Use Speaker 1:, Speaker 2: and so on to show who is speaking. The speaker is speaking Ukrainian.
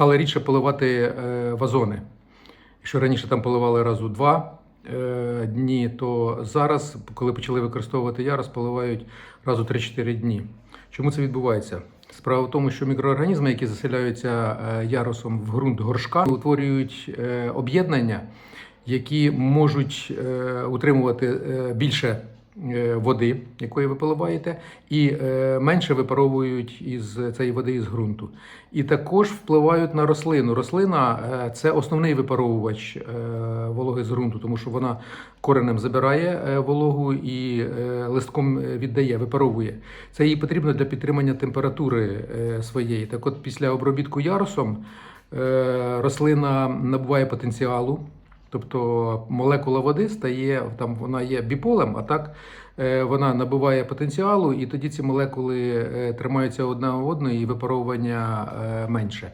Speaker 1: стали рідше поливати е, вазони. Якщо раніше там поливали раз у два е, дні, то зараз, коли почали використовувати ярос, поливають раз у 3-4 дні. Чому це відбувається? Справа в тому, що мікроорганізми, які заселяються е, яросом в ґрунт горшка, утворюють об'єднання, які можуть утримувати більше води, якої ви поливаєте, і е, менше випаровують із цієї води із ґрунту. І також впливають на рослину. Рослина е, це основний випаровувач е, вологи з ґрунту, тому що вона коренем забирає е, вологу і е, листком е, віддає, випаровує. Це їй потрібно для підтримання температури е, своєї. Так от після обробітку ярусом е, рослина набуває потенціалу. Тобто молекула води стає там, вона є біполем, а так е, вона набуває потенціалу, і тоді ці молекули е, тримаються одна одної і випаровування е, менше.